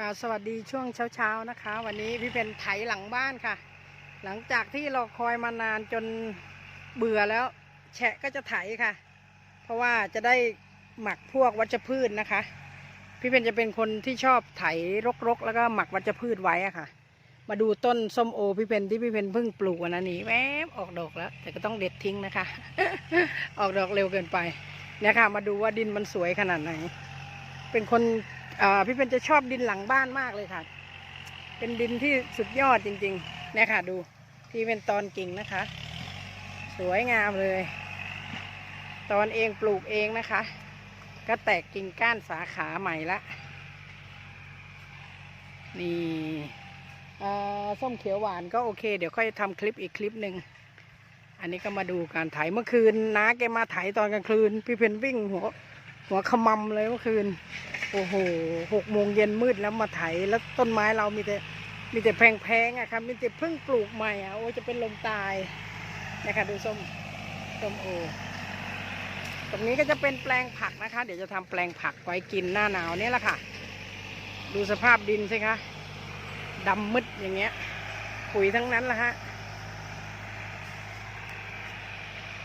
ค่ะสวัสดีช่วงเช้าๆนะคะ วันนี้พี่เป็นไถหลังบ้านค่ะ หลังจากที่เราคอยมานานจนเบื่อแล้ว แฉะก็จะไถค่ะ เพราะว่าจะได้หมักพวกวัชพืชนะคะ พี่เป็นจะเป็นคนที่ชอบไถรกๆ แล้วก็หมักวัชพืชไว้อะค่ะ มาดูต้นส้มโอพี่เป็นที่พี่เป็นเพิ่งปลูกวันนั้นนี่แวบออกดอกแล้ว แต่ก็ต้องเด็ดทิ้งนะคะ ออกดอกเร็วเกินไปเนี่ยค่ะ มาดูว่าดินมันสวยขนาดไหน เป็นคน พี่เป็นจะชอบดินหลังบ้านมากเลยค่ะ เป็นดินที่สุดยอดจริงๆเนี่ยค่ะ ดูที่เป็นตอนกิ่งนะคะ สวยงามเลย ตอนเองปลูกเองนะคะ ก็แตกกิ่งก้านสาขาใหม่ละ นี่ส้มเขียวหวานก็โอเค เดี๋ยวค่อยทำคลิปอีกคลิปหนึ่ง อันนี้ก็มาดูการไถเมื่อคืนน้าแกมาไถตอนกลางคืน พี่เพนวิ่งหัว หัวขมำเลยเมื่อคืน โอ้โหหกโมงเย็นมืดแล้วมาไถ แล้วต้นไม้เรามีแต่มีแต่แพงๆอะครับมีแต่เพิ่งปลูกใหม่อะโอ้จะเป็นลมตายนะคะดูส้มส้มโอตรงนี้ก็จะเป็นแปลงผักนะคะ เดี๋ยวจะทำแปลงผักไว้กินหน้าหนาวนี่แหละค่ะ ดูสภาพดินสิคะดำมืดอย่างเงี้ยปุ๋ยทั้งนั้นละฮะ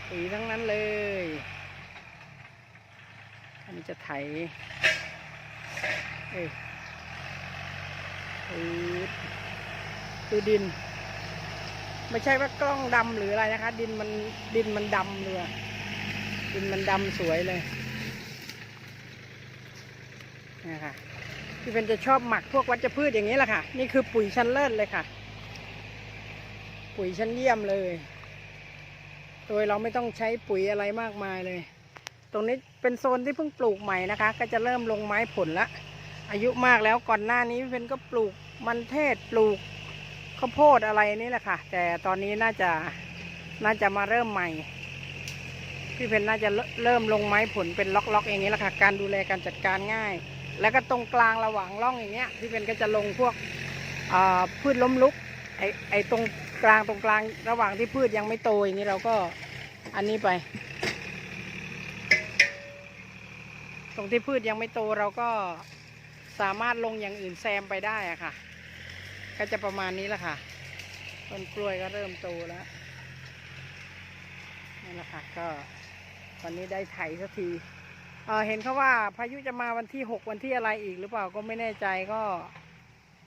ปุ๋ยทั้งนั้นเลยันจะไถเอ้ยปืดดูดิน ไม่ใช่ว่ากล้องดำหรืออะไรนะคะ ดินมันดินมันดำเลยดินมันดำสวยเลยนี่ค่ะพี่เป็นจะชอบหมักพวกวัชพืชอย่างนี้แหละค่ะ นี่คือปุ๋ยชั้นเลิศเลยค่ะ ปุ๋ยชั้นเยี่ยมเลย โดยเราไม่ต้องใช้ปุ๋ยอะไรมากมายเลย ตรงนี้เป็นโซนที่เพิ่งปลูกใหม่นะคะ ก็จะเริ่มลงไม้ผลละ อายุมากแล้วก่อนหน้านี้พี่เพนก็ปลูกมันเทศปลูกข้าวโพดอะไรนี่แหละค่ะ แต่ตอนนี้น่าจะน่าจะมาเริ่มใหม่ พี่เพนน่าจะเริ่มเริ่มลงไม้ผลเป็นล็อกๆอย่างนี้แหละค่ะ การดูแลการจัดการง่าย แล้วก็ตรงกลางระหว่างร่องอย่างเงี้ยพี่เพนก็จะลงพวกพืชล้มลุกไอไอตรงกลางตรงกลางระหว่างที่พืชยังไม่โตอย่างนี้เราก็อันนี้ไป ต รงที่พืชยังไม่โตเราก็สามารถลงอย่างอื่นแซมไปได้อะค่ะ ก็จะประมาณนี้แหละค่ะ ต้นกล้วยก็เริ่มโตแล้วนี่แหละค่ะก็วันนี้ได้ไถสักทีเออเห็นเขาว่าพายุจะมาวันที่หกวันที่อะไรอีกหรือเปล่าก็ไม่แน่ใจก็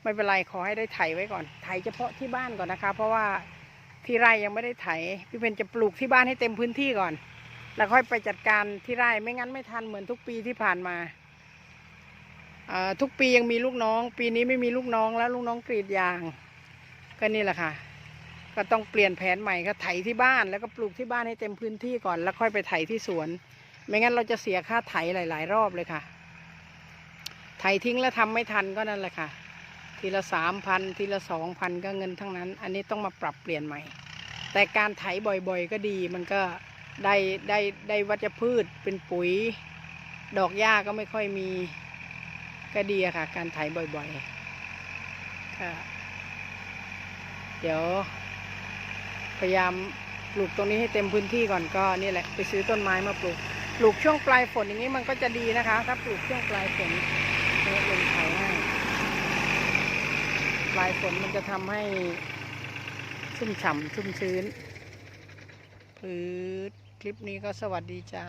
ไม่เป็นไรขอให้ได้ไถไว้ก่อน ไถเฉพาะที่บ้านก่อนนะคะ เพราะว่าที่ไร่ยังไม่ได้ไถพี่เพนจะปลูกที่บ้านให้เต็มพื้นที่ก่อน แล้วค่อยไปจัดการที่ไร่ไม่งั้นไม่ทันเหมือนทุกปีที่ผ่านมาอ่าทุกปียังมีลูกน้อง ปีนี้ไม่มีลูกน้องแล้วลูกน้องกรีดยาง ก็นี่แหละค่ะ ก็ต้องเปลี่ยนแผนใหม่ก็ไถที่บ้านแล้วก็ปลูกที่บ้านให้เต็มพื้นที่ก่อน แล้วค่อยไปไถที่สวน ไม่งั้นเราจะเสียค่าไถหลาย ๆ รอบเลยค่ะ ไถทิ้งแล้วทำไม่ทันก็นั่นแหละค่ะ ทีละสามพันทีละสองพันก็เงินทั้งนั้น อันนี้ต้องมาปรับเปลี่ยนใหม่ แต่การไถบ่อย ๆ ก็ดีมันก็ ได้ได้ได้วัชพืชเป็นปุ๋ย ดอกหญ้าก็ไม่ค่อยมีก็ดีอะค่ะ การไถบ่อยๆก็เดี๋ยว พยายามปลูกตรงนี้ให้เต็มพื้นที่ก่อนก็นี่แหละไปซื้อต้นไม้มาปลูกปลูกช่วงปลายฝนอย่างนี้มันก็จะดีนะคะ ถ้าปลูกช่วงปลายฝนเนี่ยลงไถให้ปลายฝนมันจะทำให้ชุ่มฉ่ำชุ่มชื้นพืดค ลิปนี้ก็สวัสดีจ้า